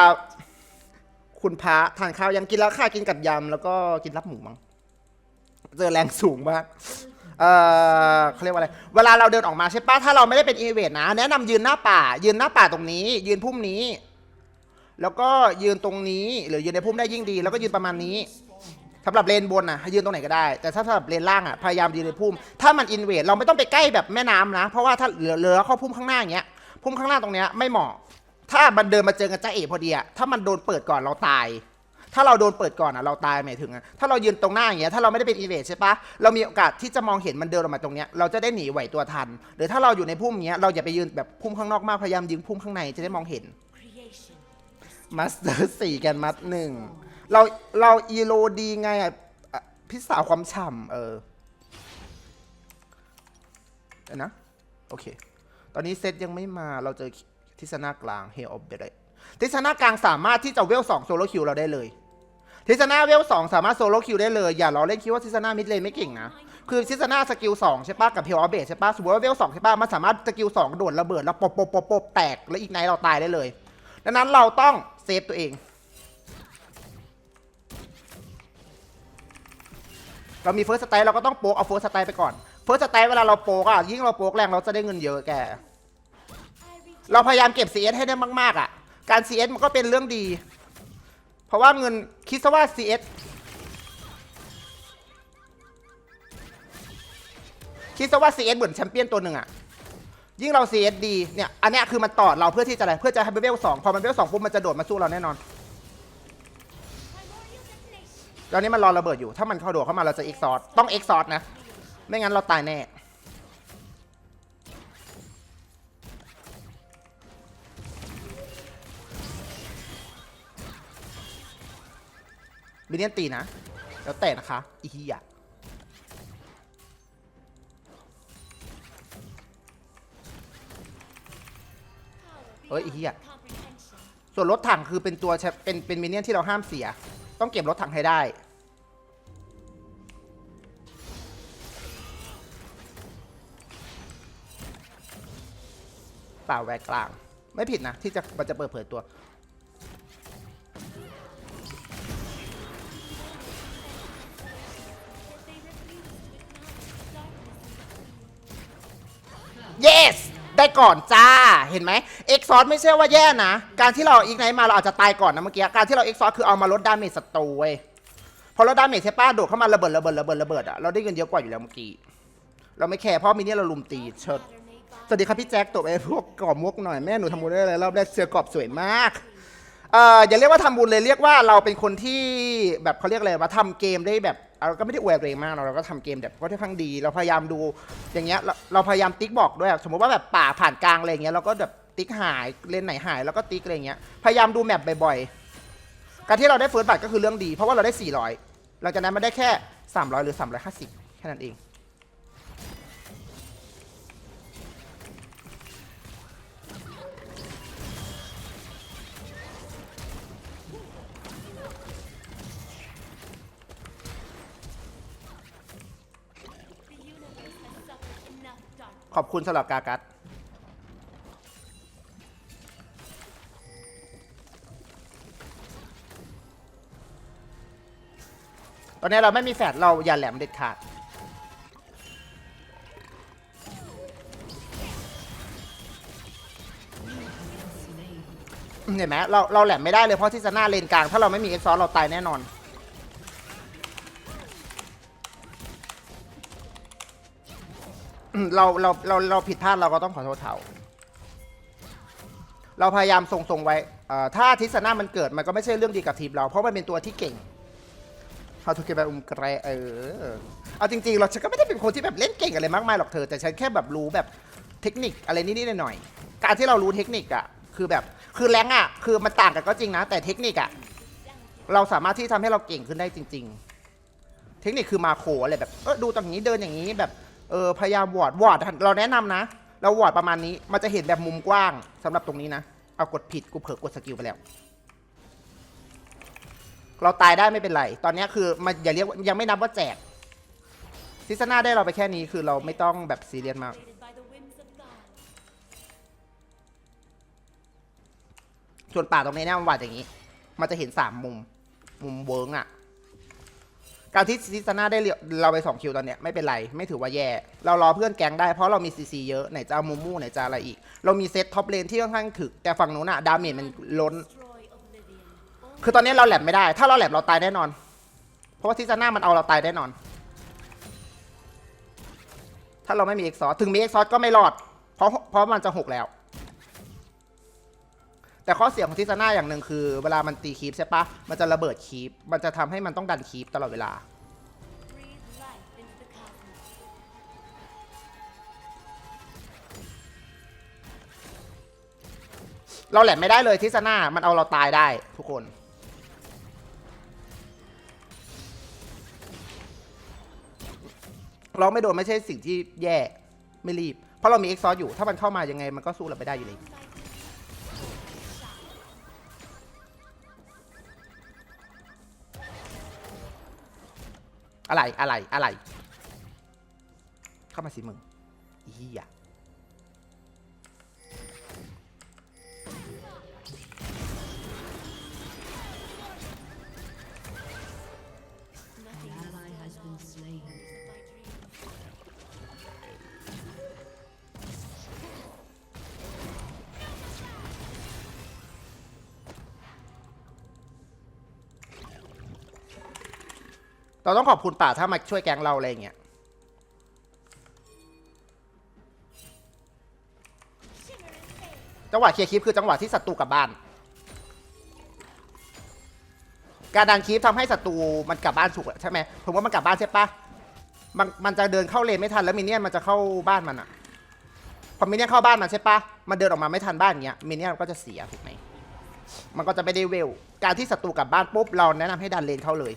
าคุณพระทานข้าวยังกินแล้วค่ะกินกับยำแล้วก็กินรับหมูมั้งเจอแรงสูงมากเออเขาเรียกว่าอะไร เวลาเราเดินออกมาใช่ปะถ้าเราไม่ได้เป็นอินเวดนะ แนะนำยืนหน้าป่า ยืนหน้าป่าตรงนี้ ยืนพุ่มนี้ แล้วก็ยืนตรงนี้ หรือยืนในพุ่มได้ยิ่งดี แล้วก็ยืนประมาณนี้สำหรับเลนบนอะยืนตรงไหนก็ได้ แต่ถ้าสำหรับเลนล่างอะพยายามยืนในพุ่ม ถ้ามันอินเวดเราไม่ต้องไปใกล้แบบแม่น้ำนะ เพราะว่าถ้าเหลือเหลือเข้าพุ่มข้างหน้าอย่างเงี้ย พุ่มข้างหน้าตรงเนี้ยไม่เหมาะ ถ้ามันเดินมาเจอกันจ้าเอ๋พอดีอะถ้ามันโดนเปิดก่อนเราตาย ถ้าเราโดนเปิดก่อนอะเราตายหมายถึงอะถ้าเรายืนตรงหน้าอย่างเงี้ยถ้าเราไม่ได้เป็นอีเวทใช่ปะเรามีโอกาสที่จะมองเห็นมันเดินออกมาตรงเนี้ยเราจะได้หนีไหวตัวทัน หรือถ้าเราอยู่ในพุ่มเงี้ยเราอย่าไปยืนแบบพุ่มข้างนอกมากพยายามยืนพุ่มข้างในจะได้มองเห็นมาสเตอร์สี่แกนมัดหนึ่งเราเราอีโรดีไงอะอะพิสาวความฉ่ำเออนะ โอเค ตอนนี้เซตยังไม่มาเราเจอ ทิศนากลางเฮลออฟเบรทิศนากลางสามารถที่จะเวลสองโซโลคิวเราได้เลย ทิศนาเวลสองสามารถโซโลคิวได้เลย อย่าล้อเล่นคิดว่าทิศนามิดเลนไม่เก่งนะ คือทิศนาสกิลสองใช่ปะกับเฮลออฟเบรใช่ปะสมมติว่าเวลสองใช่ปะมันสามารถสกิลสองโดดระเบิดแล้วปบปบปบปบแตกแล้วอีกไนเราตายได้เลย ดังนั้นเราต้องเซฟตัวเองเรามีเฟิร์สสไตล์เราก็ต้องโป๊กเอาเฟิร์สสไตล์ไปก่อน เฟิร์สสไตล์เวลาเราโป๊กอะยิ่งเราโป๊กแรงเราจะได้เงินเยอะแก เราพยายามเก็บ CS ให้ได้มากๆอะ การ CS มันก็เป็นเรื่องดี เพราะว่าเงินคิดซะว่า CS คิดซะว่า CS เหมือนแชมเปี้ยนตัวหนึ่งอะ ยิ่งเรา CS ดีเนี่ย อันเนี้ยคือมันต่อเราเพื่อที่จะอะไร เพื่อจะให้เวลสองพอมันเวลสองปุ๊บมันจะโดดมาสู้เราแน่นอนตอนนี้มันรอระเบิดอยู่ ถ้ามันเข้าโดดเข้ามาเราจะเอ็กซอร์ต้องเอ็กซอร์นะ ไม่งั้นเราตายแน่ มิเนียนตีนะ แล้วแต่นะคะ อีฮียเอ้ยอีฮีย Comprehension. ส่วนรถถังคือเป็นตัวแชเป็นเป็นมินเนี่ยนที่เราห้ามเสีย ต้องเก็บรถถังให้ได้เปล่าแวกกลาง ไม่ผิดนะ ที่จะมันจะเปิดเผยตัว yes ได้ก่อนจ้า เห็นไหมเอ็กซอร์ไม่ใช่ว่าแย่นะ การที่เราอีกไนมาเราอาจจะตายก่อนนะเมื่อกี้ การที่เราเอ็กซอร์คือเอามาลดดาเมจศัตรูเว้ย พอลดดาเมจใช่ป้าโดดเข้ามาระเบิดระเบิดระเบิดระเบิดอะเราได้เงินเยอะกว่าอยู่แล้วเมื่อกี้ เราไม่แคร์เพราะมิเนี่ยเราลุมตีเชิดสวัสดีครับพี่แจ็คตบไอ้พวกกรอบมุกหน่อยแม่หนูทำบุญได้เลยรอบแรกเสือกรอบสวยมาก เอ่ออย่าเรียกว่าทำบุญเลยเรียกว่าเราเป็นคนที่แบบเขาเรียกอะไรว่าทำเกมได้แบบเราก็ไม่ได้อวยตัวเองมากเราเราก็ทำเกมแบบก็ค่อนข้างดี เราพยายามดูอย่างเงี้ยเราเราพยายามติ๊กบอกด้วยสมมติว่าแบบป่าผ่านกลางอะไรอย่างเงี้ยเราก็แบบติ๊กหายเลนไหนหายแล้วก็ติ๊กอะไรอย่างเงี้ยพยายามดูแมปบ่อยๆการที่เราได้เฟิร์สบัตรก็คือเรื่องดี เพราะว่าเราได้ 400หลังจากนั้นมาได้แค่ 300 หรือ 350 แค่นั้นเอง ขอบคุณสำหรับกากัดตอนนี้เราไม่มีแฟดเราอย่าแหลมเด็ดขาด เห็นไหมเราเราแหลมไม่ได้เลยเพราะที่จะหน้าเลนกลาง ถ้าเราไม่มีเอ็กซอร์เราตายแน่นอน เราเราเราเราผิดพลาดเราก็ต้องขอโทษเขาเราพยายามทรงๆไว้อถ้าทิศนามันเกิดมันก็ไม่ใช่เรื่องดีกับทีมเรา เพราะมันเป็นตัวที่เก่งเขาทุกเกมแบบอุ้มแกรเออเอาจริงๆ เราฉันก็ไม่ได้เป็นคนที่แบบเล่นเก่งอะไรมากมายหรอกเธอ แต่ฉันแค่แบบรู้แบบเทคนิคอะไรนิดๆหน่อยๆการที่เรารู้เทคนิคอะคือแบบคือแรงอะคือมันต่างกันก็จริงนะ แต่เทคนิคอะเราสามารถที่ทำให้เราเก่งขึ้นได้จริง ๆ เทคนิคคือมาโคอะไรแบบเออดูตรงนี้เดินอย่างนี้แบบ เออพยายามวอร์ดวอร์ดเราแนะนำนะ เราวอร์ดประมาณนี้ มันจะเห็นแบบมุมกว้างสำหรับตรงนี้นะ เอากดผิดกูเผลอกดสกิลไปแล้ว เราตายได้ไม่เป็นไร ตอนนี้คือมันอย่าเรียกยังไม่นับว่าแจกซีซั่นาได้เราไปแค่นี้คือเราไม่ต้องแบบซีเรียสมาก ส่วนป่าตรงนี้เนี่ยมันวาดอย่างนี้ มันจะเห็นสามมุม มุมเวิร์กอะ การที่ซิสนาได้เราไปสองคิวตอนเนี้ยไม่เป็นไร ไม่ถือว่าแย่ เรารอเพื่อนแก๊งได้เพราะเรามีซีซีเยอะไหนจะเอามูมูไหนจะอะไรอีก เรามีเซตท็อปเลนที่ค่อนข้างถึก แต่ฝั่งนู้นอะดาเมจมันล้น คือตอนนี้เราแหลมไม่ได้ ถ้าเราแหลมเราตายแน่นอน เพราะว่าซิซาน่ามันเอาเราตายแน่นอน ถ้าเราไม่มีเอ็กซอสถึงมีเอ็กซอสก็ไม่รอด เพราะเพราะมันจะหกแล้ว แต่ข้อเสียของซิซาน่าอย่างหนึ่งคือ เวลามันตีคีปใช่ปะมันจะระเบิดคีปมันจะทำให้มันต้องดันคีปตลอดเวลา เราแหลมไม่ได้เลยทิซาน่ามันเอาเราตายได้ทุกคนเราไม่โดนไม่ใช่สิ่งที่แย่ไม่รีบ เพราะเรามีเอ็กซอสอยู่ ถ้ามันเข้ามายังไงมันก็สู้เราไม่ได้อยู่เลย อะไรอะไรอะไร เข้ามาสิมึงอีหยา เราต้องขอบคุณป่าถ้ามาช่วยแก๊งเราอะไรอย่างเงี้ยจังหวะเคลียร์คลิปคือจังหวะที่ศัตรูกลับบ้าน การดันคลิปทำให้ศัตรูมันกลับบ้านฉุกใช่ไหมผมว่ามันกลับบ้านใช่ปะมันมันจะเดินเข้าเลนไม่ทันแล้วมินเนี่ยนมันจะเข้าบ้านมันอะพอมินเนี่ยนเข้าบ้านมันใช่ปะมันเดินออกมาไม่ทันบ้านเงี้ยมินเนี่ยนก็จะเสียถูกไหมมันก็จะไม่ได้เวล การที่ศัตรูกลับบ้านปุ๊บเราแนะนำให้ดันเลนเข้าเลย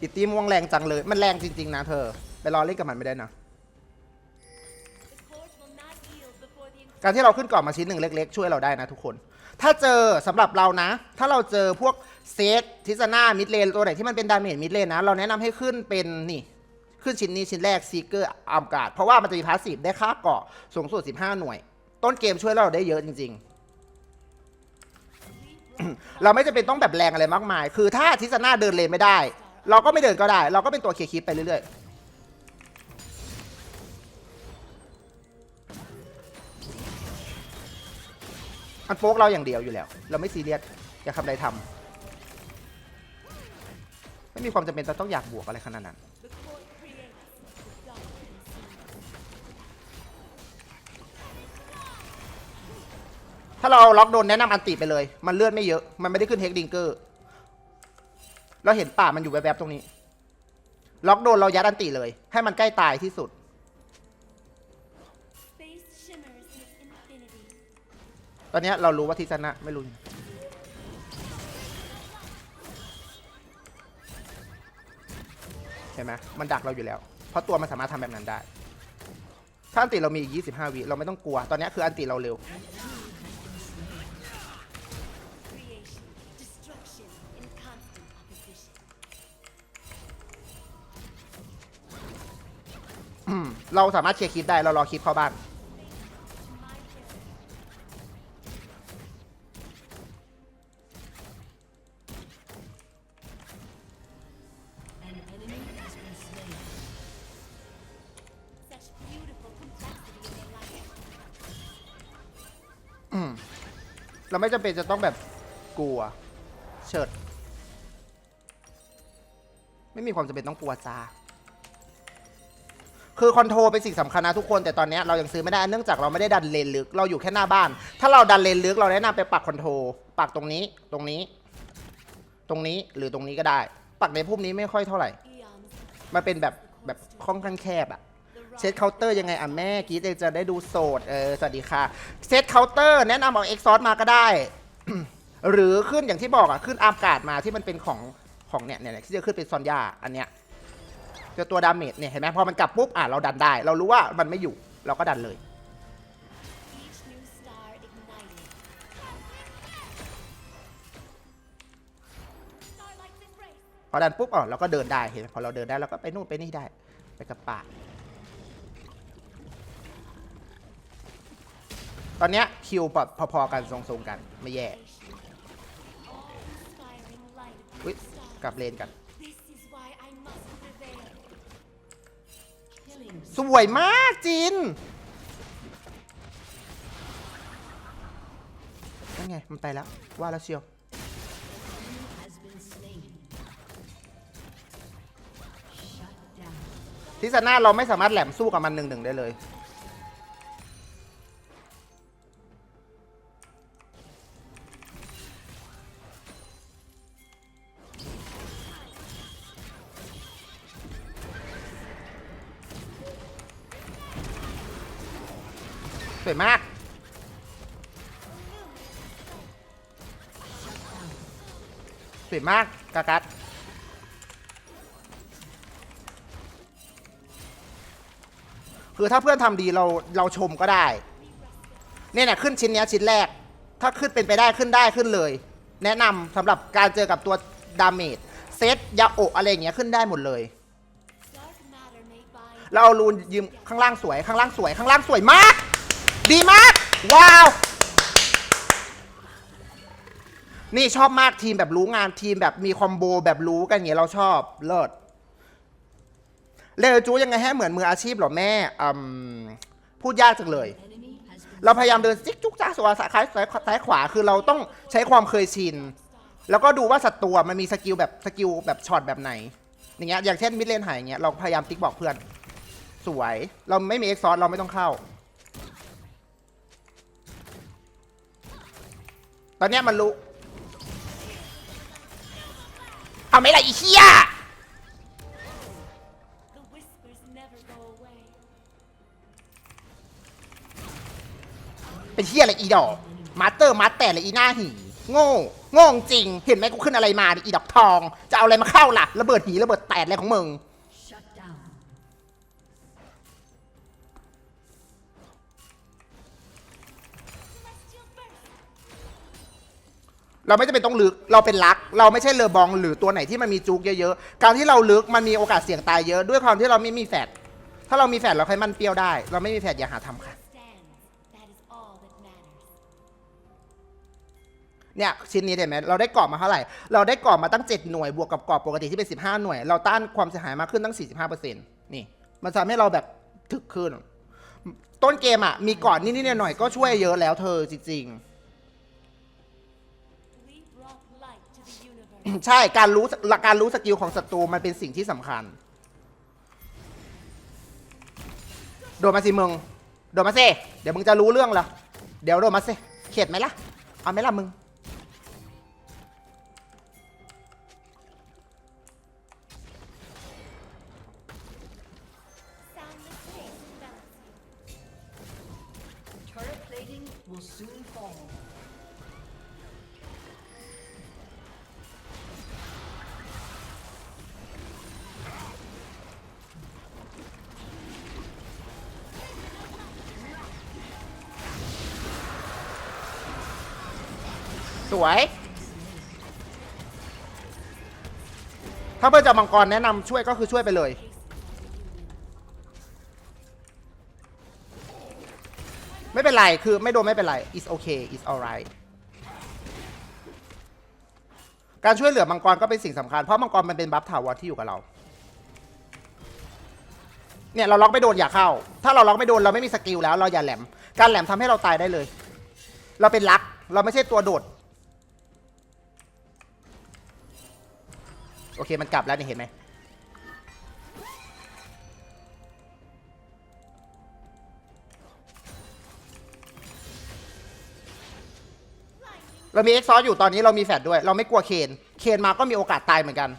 อิตตี้ม่วงแรงจังเลย มันแรงจริง ๆ นะเธอ ไปรอเล่นกับมันไม่ได้นะ การที่เราขึ้นก่อนมาชิ้นหนึ่งเล็ก ๆ ช่วยเราได้นะทุกคน ถ้าเจอสำหรับเรานะ ถ้าเราเจอพวกเซตทิซาน่ามิดเลนตัวไหนที่มันเป็นดาเมจมิดเลนนะ เราแนะนำให้ขึ้นเป็นนี่ ขึ้นชิ้นนี้ชิ้นแรกซีเกอร์อัมการ์ดเพราะว่ามันจะมีพาสซีฟได้ค่าเกาะสูงสุด15 หน่วย ต้นเกมช่วยเราได้เยอะจริง ๆเราไม่จำเป็นต้องแบบแรงอะไรมากมาย คือถ้าทิซาน่าเดินเลนไม่ได้ เราก็ไม่เดินก็ได้ เราก็เป็นตัวเคลียร์คลิปไปเรื่อยๆมันโฟกเราอย่างเดียวอยู่แล้ว เราไม่ซีเรียสอยากทำอะไรทำไม่มีความจำเป็นจะต้องอยากบวกอะไรขนาดนั้นถ้าเราล็อกโดนแนะนำอันติไปเลย มันเลือดไม่เยอะ มันไม่ได้ขึ้นเฮกดิงเกอร์ เราเห็นป่ามันอยู่แวบๆตรงนี้ ล็อกโดนเรายัดอันติเลย ให้มันใกล้ตายที่สุด ตอนนี้เรารู้ว่าทิศนะไม่รู้เห็นไหมมันดักเราอยู่แล้ว เพราะตัวมันสามารถทำแบบนั้นได้ ถ้าอันติเรามีอีก 25 วิเราไม่ต้องกลัว ตอนนี้คืออันติเราเร็ว เราสามารถเคลียร์คลิปได้เรารอคลิปเข้าบ้าน เราไม่จำเป็นจะต้องแบบกลัว เฉิด ไม่มีความจำเป็นต้องกลัวจ้า คือคอนโทรลเป็นสิ่งสำคัญนะทุกคนแต่ตอนเนี้ยเรายังซื้อไม่ได้เนื่องจากเราไม่ได้ดันเลนลึกเราอยู่แค่หน้าบ้าน ถ้าเราดันเลนลึกเราแนะนำไปปักคอนโทรลปักตรงนี้ตรงนี้ ตรงนี้หรือตรงนี้ก็ได้ ปักในพุ่มนี้ไม่ค่อยเท่าไหร่ มันเป็นแบบแบบค่อนข้างแคบอะเซตเคาน์เตอร์ยังไงอะแม่กีจะจะได้ดูโสดเออสวัสดีค่ะเซตเคาน์เตอร์แนะนำเอาเอ็กซอสมาก็ได้ หรือขึ้นอย่างที่บอกอะขึ้นอาร์มการ์ดมาที่มันเป็นของของเนี่ยเนี่ยที่จะขึ้นเป็นซอนยาอันเนี้ย จอตัวดาเมจเนี่ยเห็นไหมพอมันกลับปุ๊บอะเราดันได้ เรารู้ว่ามันไม่อยู่เราก็ดันเลย พอดันปุ๊บอ๋อเราก็เดินได้เห็นไหมพอเราเดินได้เราก็ไปนู่นไปนี่ได้ไปกับป่าตอนเนี้ยคิวพอๆกันทรงๆกันไม่แย่กลับเลนกัน สวยมากจินนั่นไง มันไปแล้ว ว่าแล้วเชียว ทิสนาเราไม่สามารถแหลมสู้กับมันหนึ่งหนึ่งได้เลย มากกากัดคือถ้าเพื่อนทำดีเราเราชมก็ได้ เนี่ยนะขึ้นชิ้นเนี้ยชิ้นแรก ถ้าขึ้นเป็นไปได้ขึ้นได้ขึ้นเลย แนะนำสำหรับการเจอกับตัวดาเมจเซตยาโอะอะไรอย่างเงี้ยขึ้นได้หมดเลย เราเอารูนยืมข้างล่างสวยข้างล่างสวยข้างล่างสวยมาก ดีมาก ว้าว นี่ชอบมากทีมแบบรู้งานทีมแบบมีคอมโบแบบรู้กันอย่างเงี้ยเราชอบเลิศเลวจูยังไงให้เหมือนมืออาชีพเหรอแม่อืมพูดยากจังเลย เราพยายามเดินซิกจุกจ้าสวาสายซ้ายซ้ายซ้ายขวาคือเราต้องใช้ความเคยชิน แล้วก็ดูว่าศัตรูมันมีสกิลแบบสกิลแบบช็อตแบบไหน อย่างเงี้ยอย่างเช่นมิดเลนหายอย่างเงี้ยเราพยายามติ๊กบอกเพื่อน สวย เราไม่มีเอ็กซอร์เราไม่ต้องเข้า ตอนเนี้ยมันรู้ เอาไหม่ละอีเหี้ยเป็นเหี้ยอะไรอีดอกมาสเตอร์มาสแต่เลยอีหน้าหีโง่โง่จริง เห็นไหมกูขึ้นอะไรมาดิอีดอกทอง จะเอาอะไรมาเข้าล่ะ ระเบิดหีระเบิดแตดอะไรของมึง เราไม่จำเป็นต้องลึก เราเป็นลัก เราไม่ใช่เลอบองหรือตัวไหนที่มันมีจุกเยอะๆ การที่เราลึกมันมีโอกาสเสี่ยงตายเยอะด้วยความที่เราไม่มีแฟดถ้าเรามีแฟดเราค่อยมันเปรี้ยวได้ เราไม่มีแฟดอย่าหาทำค่ะ เนี่ยชิ้นนี้เห็นไหมเราได้กรอบมาเท่าไหร่ เราได้กรอบมาตั้ง 7 หน่วยบวกกับกรอบปกติที่เป็น 15 หน่วย เราต้านความเสียหายมากขึ้นตั้ง 45%นี่ มันทำให้เราแบบถึกขึ้น ต้นเกมอะมีก่อนนิดๆหน่อยๆก็ช่วยเยอะแล้วเธอจริง We ใช่การรู้การรู้สกิลของศัตรูมันเป็นสิ่งที่สำคัญ โดมาสิมึง โดมาสิเดี๋ยวมึงจะรู้เรื่องหรอ เดี๋ยวโดดมาสิเข็ดไหมล่ะ เอาไหมล่ะมึง วย ถ้าเพื่อนจะมังกรแนะนำช่วยก็คือช่วยไปเลย ไม่เป็นไร คือไม่โดนไม่เป็นไร it's okay it's alright การช่วยเหลือมังกรก็เป็นสิ่งสำคัญ เพราะมังกรมันเป็นบัฟถาวรที่อยู่กับเรา เนี่ยเราล็อกไม่โดนอย่าเข้า ถ้าเราล็อกไม่โดนเราไม่มีสกิลแล้วเราอย่าแหลม การแหลมทำให้เราตายได้เลย เราเป็นลัก เราไม่ใช่ตัวโดด โอเคมันกลับแล้วนี่เห็นไหมเรามีเอ็กซอสอยู่ตอนนี้เรามีแฟดด้วย เราไม่กลัวเคนเคนมาก็มีโอกาสตายเหมือนกัน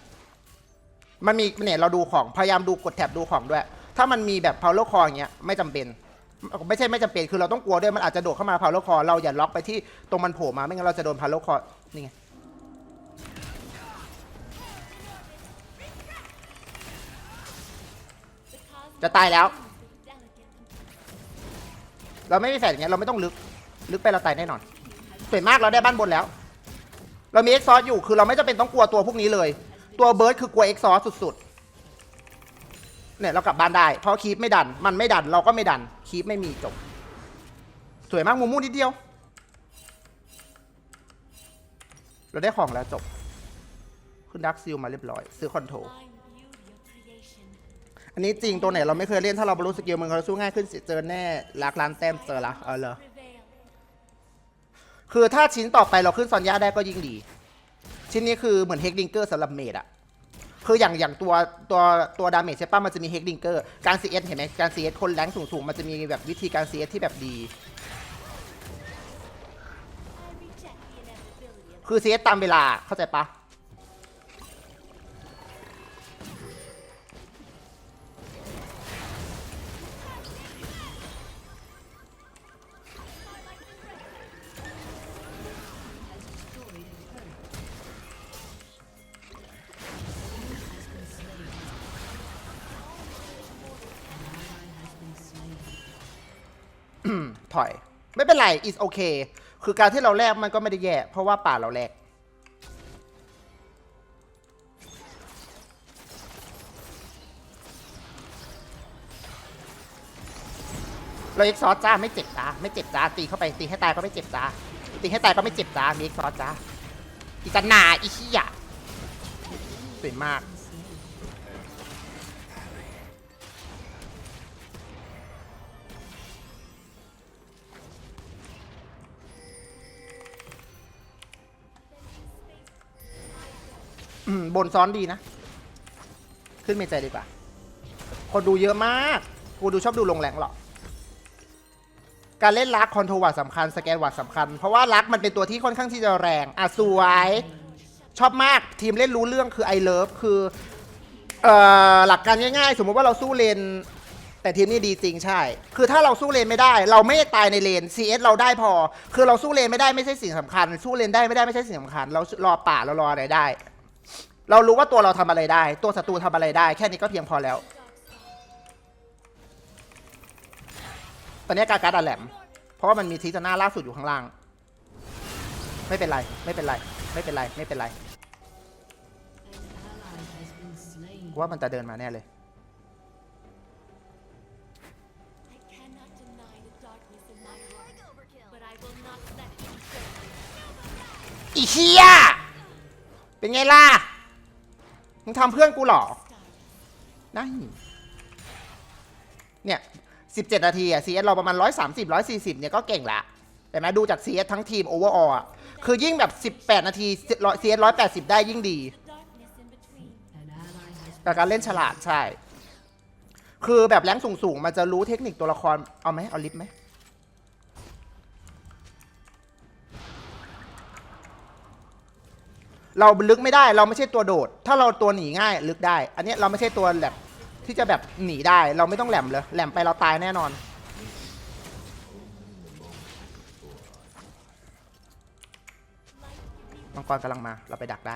มันมีเนี่ยเราดูของพยายามดูกดแท็บดูของด้วย ถ้ามันมีแบบ power core อย่างเงี้ยไม่จำเป็น ไม่ใช่ไม่จำเป็นคือเราต้องกลัวด้วยมันอาจจะโดดเข้ามา power core เราอย่าล็อกไปที่ตรงมันโผล่มาไม่งั้นเราจะโดน power core นี่ไง จะตายแล้ว เราไม่มีแฟดอย่างเงี้ยเราไม่ต้องลึก ลึกไปเราตายแน่นอนสวยมากเราได้บ้านบนแล้ว เรามีเอ็กซอสอยู่คือเราไม่จำเป็นต้องกลัวตัวพวกนี้เลย ตัวเบิร์ดคือกลัวเอ็กซอสสุดๆเนี่ยเรากลับบ้านได้ เพราะคีปไม่ดัน มันไม่ดันเราก็ไม่ดันคีปไม่มีจบ สวยมากมูมูนิดเดียว เราได้ของแล้วจบ ขึ้นดักซิลมาเรียบร้อย ซื้อคอนโทร อันนี้จริงตัวไหนเราไม่เคยเล่นถ้าเราบรรลุสกิลมันก็สู้ง่ายขึ้นเจอแน่ลักล้านแต้มเจอละเออเหรอคือถ้าชิ้นต่อไปเราขึ้นซอนย่าได้ก็ยิ่งดี ชิ้นนี้คือเหมือนเฮกดิงเกอร์สำหรับเมดอะคืออย่างอย่างตัวตัวตัวดาเมจใช่ปะมันจะมีเฮกดิงเกอร์การ CS เห็นไหมการ CS คนแรงสูงๆ มันจะมีแบบวิธีการ CS ที่แบบดี I reject the inevitability of คือ CS ตามเวลาเข้าใจปะ เป็นไร is okay คือการที่เราแลกมันก็ไม่ได้แย่ เพราะว่าป่าเราแลกเราเอ็กซอสจ้าไม่เจ็บจ้าไม่เจ็บจ้าตีเข้าไปตีให้ตายก็ไม่เจ็บจ้าตีให้ตายก็ไม่เจ็บจ้ามีเอ็กซอสจ้าอีจันนาอีขี้ยะสวยมาก อืมบนซ้อนดีนะ ขึ้นเมใจดีกว่า คนดูเยอะมาก กูดูชอบดูลงแรงหรอกการเล่นลักคอนโทรวัดสำคัญ สแกนวัดสำคัญ เพราะว่าลักมันเป็นตัวที่ค่อนข้างที่จะแรง อะ สวย ชอบมากทีมเล่นรู้เรื่องคือไอเลิฟคือเอ่อหลักการง่ายๆ สมมติว่าเราสู้เลน แต่ทีมนี้ดีจริงใช่ คือถ้าเราสู้เลนไม่ได้ เราไม่ตายในเลน CS เราได้พอ คือเราสู้เลนไม่ได้ไม่ใช่สิ่งสำคัญ สู้เลนได้ไม่ได้ไม่ใช่สิ่งสำคัญ เรารอป่าเรารออะไรได้ เรารู้ว่าตัวเราทำอะไรได้ ตัวศัตรูทำอะไรได้ แค่นี้ก็เพียงพอแล้ว ตอนนี้กาการดอะแหลม เพราะว่ามันมีทีจนาล่าสุดอยู่ข้างล่าง ไม่เป็นไร ไม่เป็นไร ไม่เป็นไร ไม่เป็นไร ว่ามันจะเดินมาแน่เลย อีเชีย เป็นไงล่ะ มึงทำเพื่อนกูเหรอนั่นเนี่ย17นาทีอะ CS เราประมาณ130 140เนี่ยก็เก่งละแต่ไหมดูจาก CS ทั้งทีม overall อะคือยิ่งแบบ18นาที CS 180ได้ยิ่งดีแต่การเล่นฉลาดใช่ คือแบบแรงสูงๆ มันจะรู้เทคนิคตัวละคร เอาไหมเอาลิฟไหม เราลึกไม่ได้เราไม่ใช่ตัวโดด ถ้าเราตัวหนีง่ายลึกได้ อันนี้เราไม่ใช่ตัวแบบที่จะแบบหนีได้ เราไม่ต้องแหลมเลยแหลมไปเราตายแน่นอน มังกรกำลังมาเราไปดักได้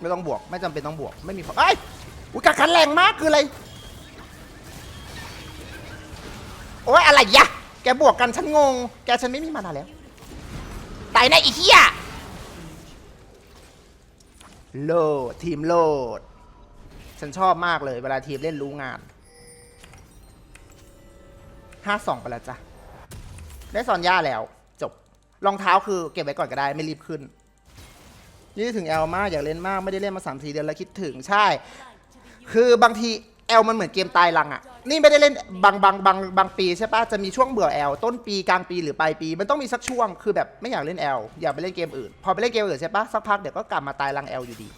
ไม่ต้องบวก ไม่จำเป็นต้องบวก ไม่มีผลเอ้อุยกักขันแรงมากคืออะไร โอ้ยอะไรยะ แกบวกกันฉันงง แกฉันไม่มีมานาแล้ว ตายในะอีเหี้ยโลดทีมโลด ฉันชอบมากเลย เวลาทีมเล่นรู้งานห้าสองไปแล้วจ้ะ ได้ซอนย่าแล้ว จบ รองเท้าคือเก็บไว้ก่อนก็ได้ไม่รีบขึ้น นี่ถึงแอลมากอยากเล่นมากไม่ได้เล่นมาสามสี่เดือนแล้วคิดถึงใช่ คือบางทีแอลมันเหมือนเกมตายรังอะนี่ไม่ได้เล่นบางบางบางบางปีใช่ปะจะมีช่วงเบื่อแอลต้นปีกลางปีหรือปลายปี มันต้องมีสักช่วงคือแบบไม่อยากเล่นแอลอยากไปเล่นเกมอื่น พอไปเล่นเกมอื่นใช่ปะสักพักเดี๋ยวก็กลับมาตายรังแอลอยู่ดี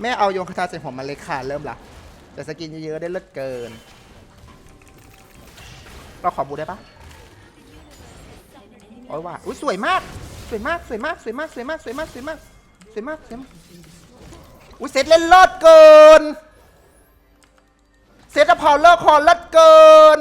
แม่เอาโยงคาถาใส่ผมมาเลยค่ะเริ่มละแต่สกินเยอะๆได้เลิศเกิน เราขอบูได้ปะโอ้ยว่าอุ้ยสวยมาก สวยมากสวยมากสวยมากสวยมากสวยมากสวยมากสวยมากสวยมากอุ้ยเซตเล่นเลิศเกินเซตอะพาเลอร์คอร์เลิศเกิน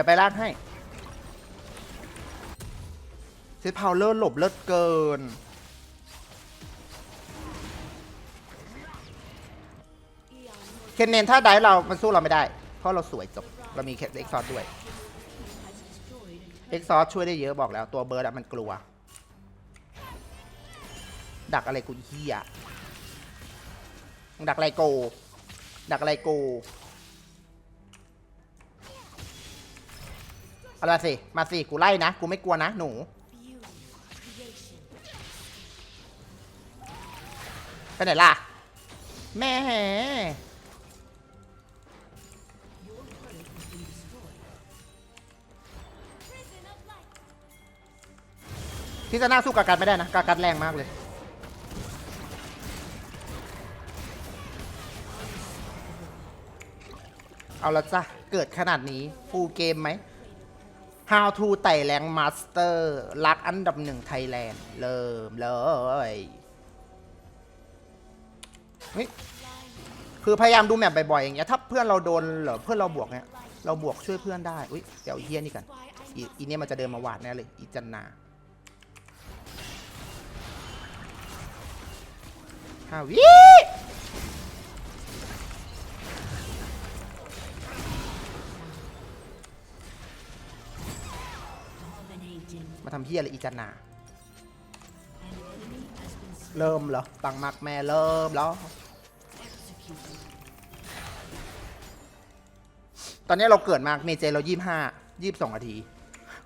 ดี๋ยวไปลากให้เซตพาวเลอร์หลบเลิศเกิน เคนเนนถ้าได้เรา มันสู้เราไม่ได้ เพราะเราสวยจบ เรามีเอ็กซอร์ด้วย เอ็กซอร์ช่วยได้เยอะบอกแล้ว ตัวเบิร์ดมันกลัว ดักอะไรกูเฮียดักอะไรโก ดักอะไรโก เอาละสิ มาสิ กูไล่นะ กูไม่กลัวนะ หนู ไปไหนล่ะ แม่ที่จะน่าสู้กากัดไม่ได้นะกากัดแรงมากเลย เอาละจ้ะ เกิดขนาดนี้ฟูลเกมไหม How to ไต่แรงมาสเตอร์รักอันดับหนึ่งไทยแลนด์เริ่มเลยคือพยายามดูแมปบ่อยๆอย่างเงี้ยถ้าเพื่อนเราโดนเหรอเพื่อนเราบวกเนี้ยเราบวกช่วยเพื่อนได้อุ้ยเดี๋ยวเฮียนี่กันอีอีเนี่ยมันจะเดินมาหวาดแน่เลยอีจันนาห้าวิ มาทำเฮียอะไรอีจันนา An enemy has been เริ่มเหรอปังมักแม่เริ่มแล้ว executed. ตอนนี้เราเกิดมาเมเจเรายี่ห้ายี่สองนาที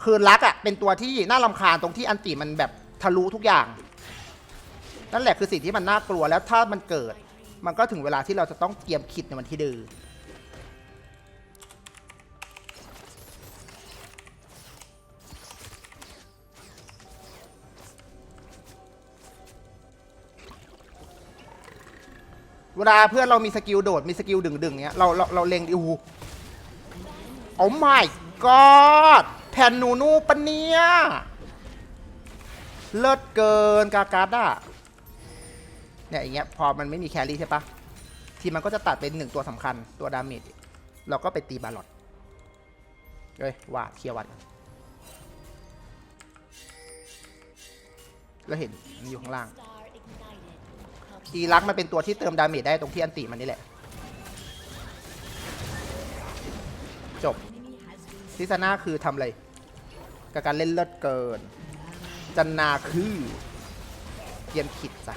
คือลักอะ่ะ เป็นตัวที่น่าลำคาญตรงที่อันติมันแบบทะลุทุกอย่าง นั่นแหละคือสิ่งที่มันน่ากลัวแล้วถ้ามันเกิด มันก็ถึงเวลาที่เราจะต้องเตรียมคิดในวันที่ดื้อ เวลาเพื่อนเรามีสกิลโดดมีสกิลดึงดึงๆเนี้ยเราเราเราเล็งดิโอโอ้ my god แผ่นหนูนูปะเนี่ยเลิศเกินกาการ์ดอะเนี่ยอย่างเงี้ยพอมันไม่มีแครี่ใช่ปะทีมันก็จะตัดเป็นหนึ่งตัวสำคัญตัวดาเมจเราก็ไปตีบาลอดเฮ้ยว่าเคลียร์วัดแล้วเห็นมันอยู่ข้างล่าง อีรักมันเป็นตัวที่เติมดาเมจได้ตรงที่อันติมันนี่แหละ จบทิศนาคือทำอะไรกับการเล่นเลิศเกิน จันนาคือเกียนขิดจ้ะ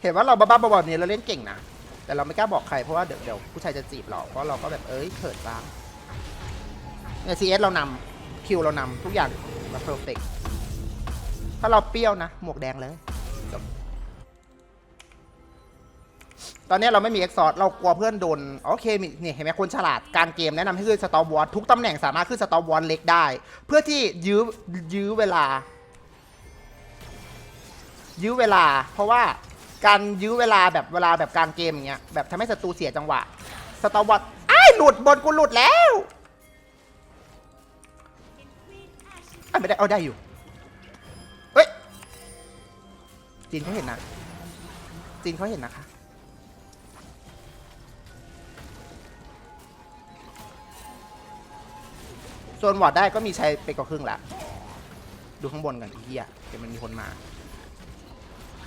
เห็นว่าเราบ้าๆบอๆเนี่ยเราเล่นเก่งนะ แต่เราไม่กล้าบอกใครเพราะว่าเดี๋ยวเดี๋ยวผู้ชายจะจีบเรา เพราะเราก็แบบเอ้ยเขินบ้าง ใน CS เรานำคิวเรานำทุกอย่างมาเพอร์เฟกถ้าเราเปรี้ยวนะ หมวกแดงเลยจบตอนนี้เราไม่มีเอ็กซอร์เรากลัวเพื่อนโดน โอเคมีนี่เห็นไหมคนฉลาดการเกมแนะนำให้ขึ้นสตอวอร์ทุกตำแหน่งสามารถขึ้นสตอวอร์เล็กได้ เพื่อที่ยื้อยื้อเวลา ยื้อเวลา เพราะว่าการยื้อเวลาแบบเวลาแบบกางเกมอย่างเงี้ยแบบทำให้ศัตรูเสียจังหวะ สตอวอร์ไอ้หลุดบนกูหลุดแล้ว อ้าวไม่ได้เอาได้อยู่ เฮ้ยจีนเขาเห็นนะจีนเขาเห็นนะคะส่วนวอดได้ก็มีใช้ไปกว่าครึ่งละดูข้างบนกันอีเหี้ยเดี๋ยวมันมีคนมา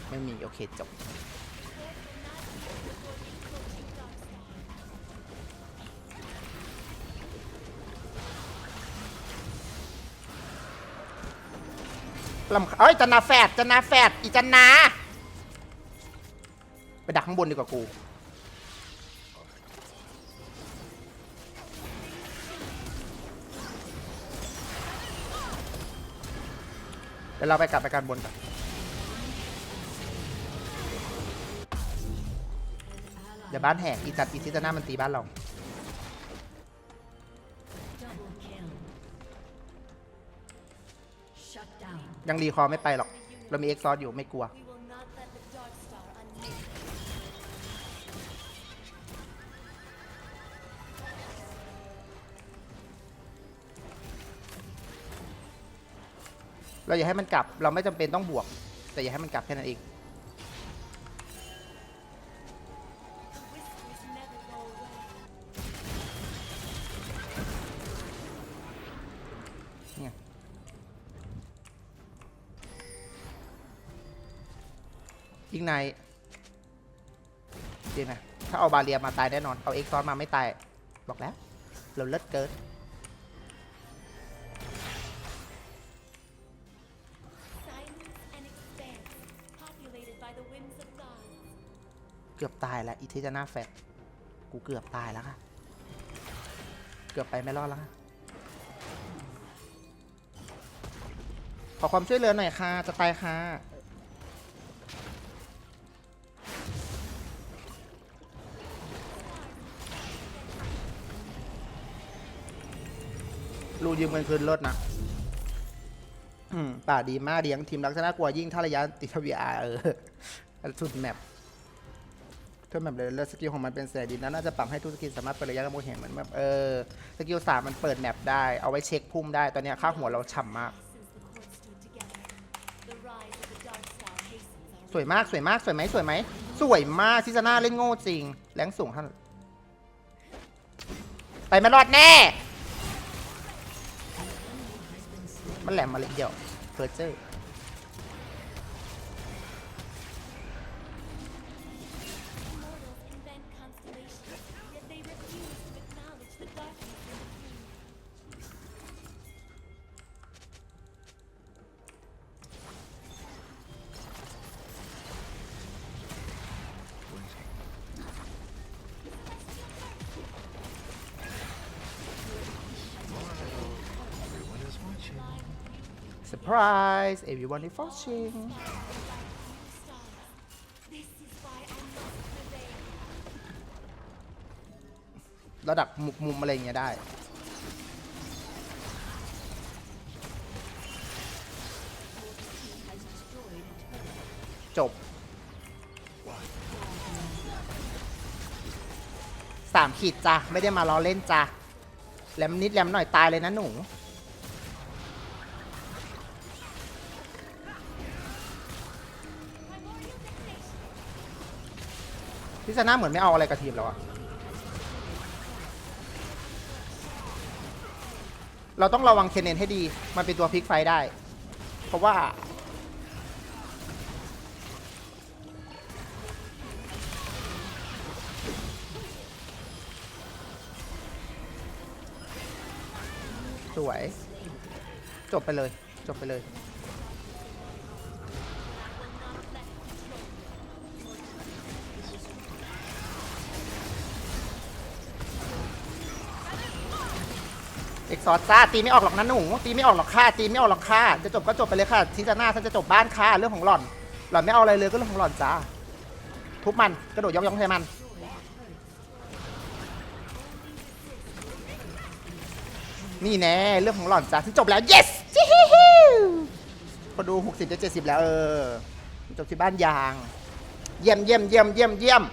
ไม่มี โอเคจบ ลำเอ้ยจันนาแฟดจันนาแฟดอีจันนา ไปดักข้างบนดีกว่ากู เดี๋ยวเราไปกลับไปการบนกันเดี๋ยวบ้านแหกอีจัดอีซิตนามันตีบ้านเรา ยังรีคอร์ไม่ไปหรอก เรามีเอ็กซอร์อยู่ไม่กลัว เราอย่าให้มันกลับ เราไม่จำเป็นต้องบวก แต่อย่าให้มันกลับแค่นั้นเอง ยิงในดีไหมถ้าเอาบาเรียมาตายแน่นอน เอาเอ็กซอนมาไม่ตาย บอกแล้ว เราเลิศเกินเกือบตายแล้วอีเทจาน่าแฟตกูเกือบตายแล้วค่ะ เกือบไปไม่รอดแล้วค่ะขอความช่วยเหลือหน่อยค่ะ จะตายค่ะ รูยืมเงินคืนลดนะป่าดีมากเลี้ยงทีมรักชนะกลัวยิ่งถ้าระยะติดทวีอาร์เออสุดแมปถ้าแบบเลยแล้วสกิลของมันเป็นแสดีนะน่าจะปรับให้ทุกสกิลสามารถเปิดระยะกระโมเห็นเหมือนแบบเออสกิลสามมันเปิดแมปได้เอาไว้เช็คพุ่มได้ตอนนี้ค่าหัวเราฉ่ำมาก สวยมากสวยมากสวยไหมสวยไหมสวยมากที่จะน่าเล่นโง่จริงแรงสูงท่านไปไม่รอดแน่ มันแหลมมาเล็กเดียวเพอร์เจอร์ เซอร์ไพรส์ everyone is watching ระดับมุมมุมอะไรเงี้ยได้ จบสามขีดจ้ะ ไม่ได้มาล้อเล่นจ้ะแหลมนิดแหลมหน่อยตายเลยนะหนู พิซซ่าน้าเหมือนไม่เอาอะไรกับทีมแล้วอะเราต้องระวังเคนเนนให้ดี มันเป็นตัวพลิกไฟได้ เพราะว่า สวย จบไปเลย จบไปเลย เอกซาตีไม่ออกหรอกนะหนูตีไม่ออกหรอกค่ะตีไม่ออกหรอกค่ะจะจบก็จบไปเลยค่ะทีจะหน้าฉันจะจบบ้านค่ะเรื่องของหล่อน หล่อนไม่เอาอะไรเลยก็เรื่องของหล่อนจ้าทุบมันกระโดดย่องย่องใส่มัน นี่แน่เรื่องของหล่อนจ้าที่จบแล้ว yes จิฮิฮิวพอดู60จะ70 แล้วเออจบที่บ้านยาง เยี่ยมเยี่ยมเยี่ยมเยี่ยมเยี่ยม